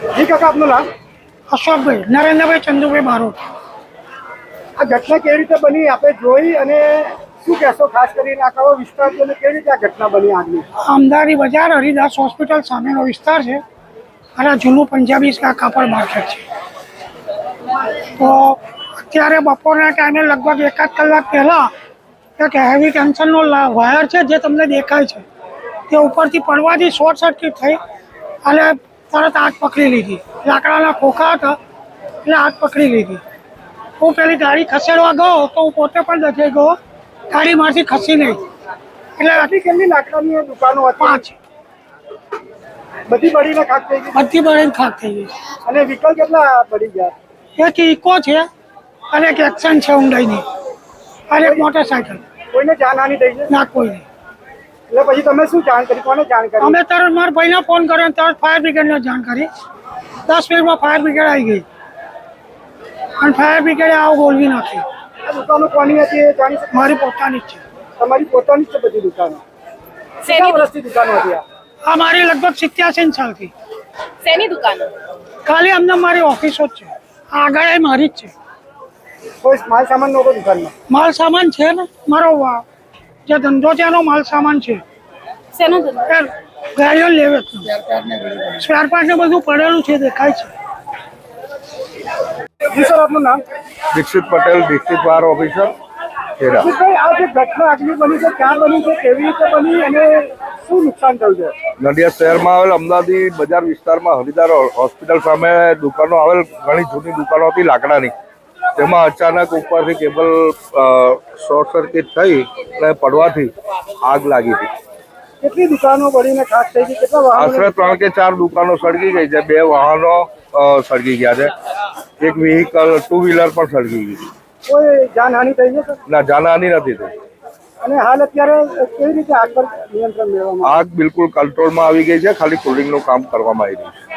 જી કાકા આપનું નામ અશોકભાઈ નરેન્દ્રભાઈ ચંદુભાઈ બારોટ. આ ઘટના કેવી રીતે બની? આપણે જોઈ અને શું કહેશો? ખાસ કરીને આ કયો વિસ્તાર છે અને કેવી રીતે આ ઘટના બની આગની? અમદાવાદી બજાર હરિદાસ હોસ્પિટલ સામેનો વિસ્તાર છે અને જૂનું પંજાબી કાપડ માર્કેટ છે. તો અત્યારે બપોરના ટાઈમે લગભગ એકાદ કલાક પહેલાં એક હેવી ટેન્શનનો વાયર છે જે તમને દેખાય છે. તે ઉપરથી પડવાથી શોર્ટ સર્કિટ થઈ અને તરત આગ પકડી લીધી. લાકડાના ખોખા હતા. એટલે આગ પકડી લીધી. હું પેલી ગાડી ખસેડવા ગયો તો હું પોતે પણ દજાઈ ગયો. ગાડીમાંથી ખસી નહીં. એટલે આટલી કેટલી લાકડાની દુકાનો હતી? પાંચ. બધી બળીને ખાક થઈ ગઈ? બધી બળીને ખાક થઈ ગઈ. અને વિકલ કેટલા બળી ગયા? એક ઇકો છે અને એક એક્શન છે ઊંડાઈની. અને એક મોટરસાયકલ. કોઈને જાનહાની થઈ છે? ના કોઈ નહીં એટલે પછી તમે શું જાણ કરી કોને જાણ કરી અમે તરત મારા ભાઈને ફોન કર્યો અને તરત ફાયર બ્રિગેડને જાણ કરી દસ મિનિટમાં ફાયર બ્રિગેડ આવી ગઈ. અને ફાયર બ્રિગેડે આવું બોલવી નાખી. આ દુકાનો કોની હતી એ જાણી મારી પોતાની જ છે. તમારી પોતાની જ છે બધી દુકાનો? કેટલા વર્ષથી દુકાનો હતી આ? મારી લગભગ સિત્યાસી સાલથી. શેની દુકાનો? ખાલી અમને મારી ઓફિસો જ છે. આગળ એ મારી જ છે. કોઈ માલ સામાન નહોતો દુકાનમાં? માલ સામાન છે ને મારો વા- જે ધંધો છે એનો માલ સામાન છે. શેનો ધંધો? ગાડીઓ લેવે સ્પેર પાર્ટ ને બધું પડેલું છે દેખાય છે. જી સર આપનું નામ? Dixit Patel district bar officer Kheda. આ જે ઘટના આગલી બની છે ક્યાં બની છે કેવી રીતે બની અને શું નુકસાન થયું છે? નડિયાદ શહેરમાં આવેલ અમદાવાદી બજાર વિસ્તારમાં હરિદાર હોસ્પિટલ સામે દુકાનો આવેલ ઘણી જૂની દુકાનો હતી લાકડાની. તેમાં અચાનક ઉપરથી કેબલ શોર્ટ સર્કિટ થઈ અને પડવાથી આગ લાગી હતી. કેટલી દુકાનો બળીને ખાસ થઈ ગઈ કેટલા આશરે ત્રણ કે ચાર દુકાનો સળગી ગઈ છે. બે વાહનો સળગી ગયા છે. એક વ્હીકલ ટુ વ્હીલર પણ સળગી ગઈ કોઈ જાનહાની થઈ છે ના જાનહાની નથી થઈ. અને હાલ અત્યારે કેવી રીતે આગ પર નિયંત્રણ મેળવવામાં આગ બિલકુલ કંટ્રોલમાં આવી ગઈ છે. ખાલી કુલિંગનું કામ કરવામાં આવી રહ્યું છે.